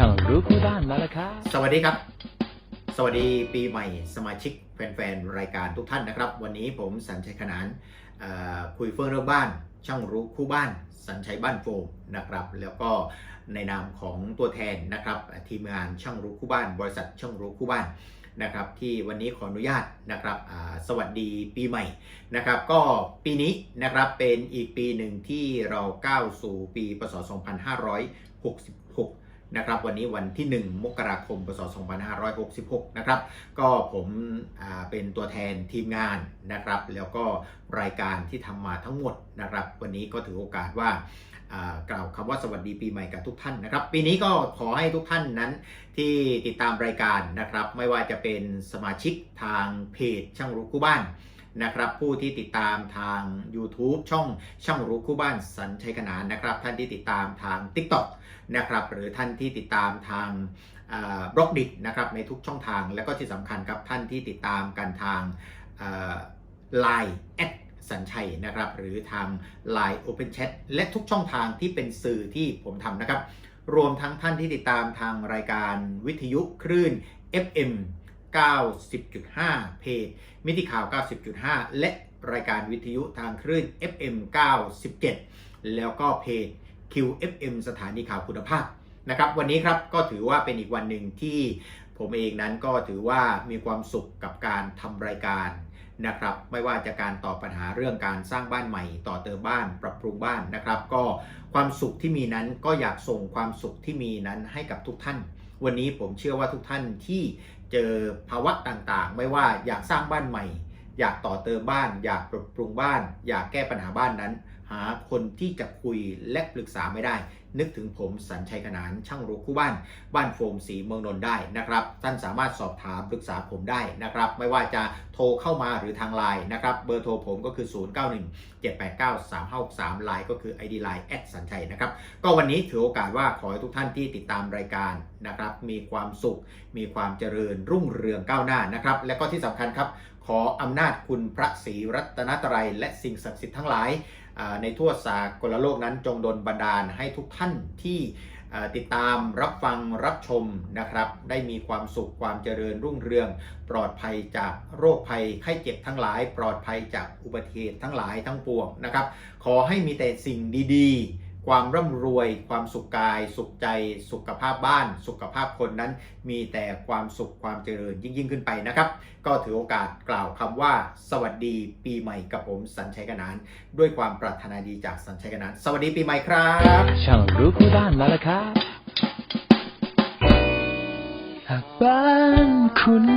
ช่างรู้คู่ด้านมาแล้วครับ สวัสดีครับ สวัสดีปีใหม่สมาชิกแฟนๆ รายการทุกท่านนะครับ วันนี้ผมสัญชัยขนานคุยเฟื่องเรื่องบ้าน ช่างรู้คู่บ้าน สัญชัยบ้านโฟมนะครับ แล้วก็ในนามของตัวแทนนะครับทีมงานช่างรู้คู่บ้าน บริษัทช่างรู้คู่บ้านนะครับที่วันนี้ขออนุญาตนะครับสวัสดีปีใหม่นะครับก็ปีนี้นะครับเป็นอีกปีหนึ่งที่เราก้าวสู่ปีพศ2566 นะครับวันนี้วันที่ 1 มกราคมพศ2566 นะครับ ก็ผมเป็นตัวแทนทีมงานนะครับ แล้วก็รายการที่ทำมาทั้งหมดนะครับ วันนี้ก็ถือโอกาสว่ากล่าวคำว่าสวัสดีปีใหม่กับทุกท่านนะครับ ปีนี้ก็ขอให้ทุกท่านนั้นที่ติดตามรายการนะครับ ไม่ว่าจะเป็นสมาชิกทางเพจช่างรู้คู่บ้าน นะครับผู้ที่ติดตามทาง YouTube ช่องช่างรู้คู่บ้านสัญชัยขนานนะครับ ท่านที่ติดตามทาง TikTok นะครับหรือท่านที่ติดตามทางบล็อกดิทนะครับในทุกช่องทาง แล้วก็ที่สำคัญครับท่านที่ติดตามกันทางไลน์แอดสัญชัยนะครับหรือทาง Line Open Chat และทุกช่องทางที่เป็นสื่อที่ผมทำนะครับ รวมทั้งท่านที่ติดตามทางรายการวิทยุคลื่น FM 90.5เพจมิติข่าว 90.5 และรายการวิทยุทางคลื่น FM 97 แล้วก็เพจ QFM สถานีข่าวคุณภาพนะครับ วันนี้ครับก็ถือว่าเป็นอีกวันหนึ่งที่ผมเองนั้นก็ถือว่ามีความสุขกับการทำรายการนะครับ ไม่ว่าจะการตอบปัญหาเรื่องการสร้างบ้านใหม่ ต่อเติมบ้าน ปรับปรุงบ้านนะครับ ก็ความสุขที่มีนั้นก็อยากส่งความสุขที่มีนั้นให้กับทุกท่าน วันนี้ผมเชื่อว่าทุกท่านที่ เจอภาวะต่างๆ ไม่ว่าอยากสร้างบ้านใหม่ อยากต่อเติมบ้าน อยากปรับปรุงบ้าน อยากแก้ปัญหาบ้านนั้น หาคนที่จะคุยและปรึกษาไม่ได้ นึกถึงผมสัญชัยขนานช่างรูคู่บ้าน บ้านโฟมสีเมืองนนท์ได้นะครับ ท่านสามารถสอบถามปรึกษาผมได้นะครับ ไม่ว่าจะโทรเข้ามาหรือทางไลน์นะครับ เบอร์โทรผมก็คือ 091 789 3563ไลน์ก็คือ ID Line แอดสัญชัยนะครับ ก็วันนี้ถือโอกาสว่าขอให้ทุกท่านที่ติดตามรายการนะครับ มีความสุข มีความเจริญรุ่งเรืองก้าวหน้านะครับ และก็ที่สำคัญครับขออำนาจคุณพระศรีรัตนตรัยและสิ่งศักดิ์สิทธิ์ทั้งหลายในทั่วสากลโลกนั้นจงดลบันดาลให้ทุกท่านที่ติดตามรับฟังรับชมนะครับ ได้มีความสุขความเจริญรุ่งเรือง ปลอดภัยจากโรคภัยไข้เจ็บทั้งหลาย ปลอดภัยจากอุบัติเหตุทั้งหลายทั้งปวงนะครับ ขอให้มีแต่สิ่งดีๆ ความร่ำรวย ความสุขกาย สุขใจ สุขภาพบ้าน สุขภาพคนนั้น มีแต่ความสุขความเจริญยิ่งยิ่งขึ้นไปนะครับ ก็ถือโอกาสกล่าวคำว่า สวัสดีปีใหม่กับผมสัญชัยกนาน ด้วยความปรารถนาดีจากสัญชัยกนาน สวัสดีปีใหม่ครับช่างรู้คู่ด้านมาแล้วครับหากบ้านคุณ